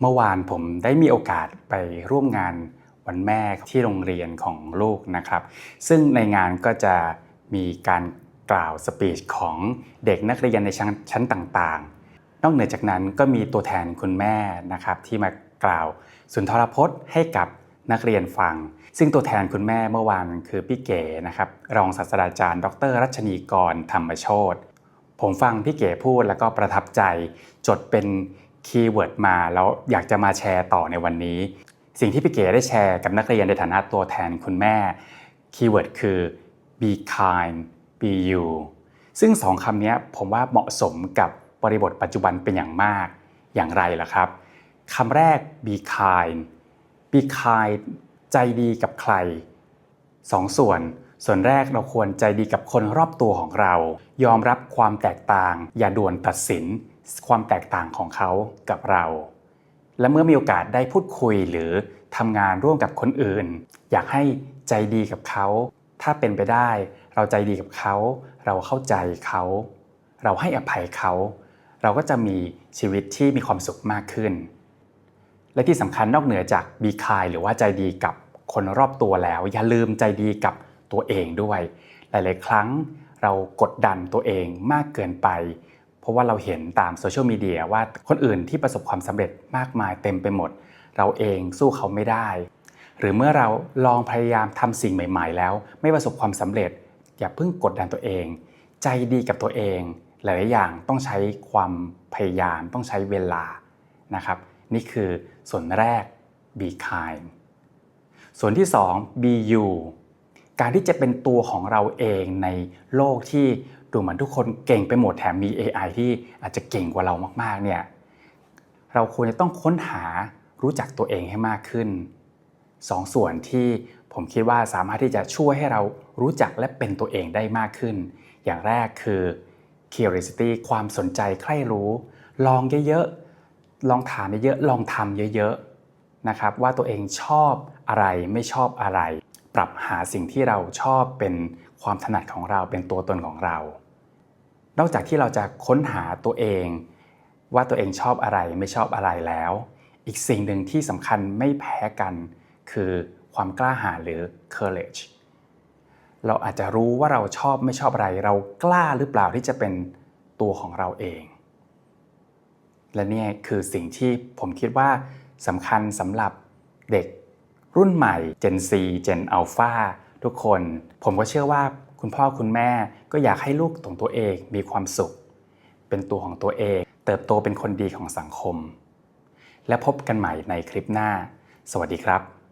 เมื่อวานผมได้มีโอกาสไปร่วมงานวันแม่ที่โรงเรียนของลูกนะครับ ซึ่งในงานก็จะมีการกล่าวสปีชของเด็กนักเรียนในชั้นชั้นต่างๆ นอกเหนือจากนั้นก็มีตัวแทนคุณแม่นะครับที่มากล่าวสุนทรพจน์ให้กับนักเรียนฟัง ซึ่งตัวแทนคุณแม่เมื่อวานคือพี่เก๋นะครับรองศาสตราจารย์ ดร รัชนีกรธรรมโชตผมฟังพี่เก๋พูดแล้วก็ประทับใจจดเป็น คีย์เวิร์ดมาแล้วอยากจะมาแชร์ต่อในวันนี้ สิ่งที่พี่เก๋ได้แชร์กับนักเรียนในฐานะตัวแทนคุณแม่คีย์เวิร์ดคือ be kind be you ซึ่งสองคำนี้ผมว่าเหมาะสมกับบริบทปัจจุบันเป็นอย่างมากอย่างไรล่ะครับคำแรก be kind be kind ใจดีกับใครสองส่วน ส่วนแรกเราควรใจดีกับคนรอบตัวของเรา ยอมรับความแตกต่าง อย่าด่วนตัดสิน ความแตกต่างของเขากับเรา และเมื่อมีโอกาสได้พูดคุยหรือทำงานร่วมกับคนอื่น อยากให้ใจดีกับเขา ถ้าเป็นไปได้ เราใจดีกับเขา เราเข้าใจเขา เราให้อภัยเขา เราก็จะมีชีวิตที่มีความสุขมากขึ้น และที่สำคัญนอกเหนือจากบีคายหรือว่าใจดีกับคนรอบตัวแล้ว อย่าลืมใจดีกับตัวเองด้วย หลาย ๆ ครั้งเรากดดันตัวเองมากเกินไป เพราะว่าเราเห็นตามโซเชียลมีเดียว่าคนอื่นที่ประสบความสำเร็จมากมายเต็มไปหมด เราเองสู้เขาไม่ได้ หรือเมื่อเราลองพยายามทำสิ่งใหม่ ๆ แล้ว ไม่ประสบความสำเร็จ อย่าเพิ่งกดดันตัวเอง ใจดีกับตัวเอง หลายๆอย่างต้องใช้ความพยายามต้องใช้เวลานะครับ นี่คือส่วนแรก be kind ส่วนที่ 2 be you การที่จะเป็นตัวของเราเองในโลกที่ ดูเหมือนทุกคนเก่งไปหมดแถมมี AI ที่อาจจะเก่งกว่าเรามากๆเนี่ยเราควรจะต้องค้นหารู้จักตัวเองให้มากขึ้นสองส่วนที่ผมคิดว่าสามารถที่จะช่วยให้เรารู้จักและเป็นตัวเองได้มากขึ้น อย่างแรกคือ curiosity ความสนใจใคร่รู้ ลองเยอะๆลองถามเยอะๆลองทำเยอะๆนะครับว่าตัวเองชอบอะไรไม่ชอบอะไร ปรับหาสิ่งที่เราชอบเป็นความถนัดของเราเป็นตัวตนของเรา นอกจากที่เราจะค้นหาตัวเอง ว่าตัวเองชอบอะไรไม่ชอบอะไรแล้ว อีกสิ่งหนึ่งที่สำคัญไม่แพ้กัน คือความกล้าหาญหรือ courage เราอาจจะรู้ว่าเราชอบไม่ชอบอะไร เรากล้าหรือเปล่าที่จะเป็นตัวของเราเอง และนี่คือสิ่งที่ผมคิดว่าสำคัญสำหรับเด็กรุ่นใหม่ Gen Z Gen Alpha ทุกคน ผมก็เชื่อว่า คุณพ่อคุณแม่ก็อยากให้ลูกของตัวเองมีความสุข เป็นตัวของตัวเอง เติบโตเป็นคนดีของสังคม และพบกันใหม่ในคลิปหน้า สวัสดีครับ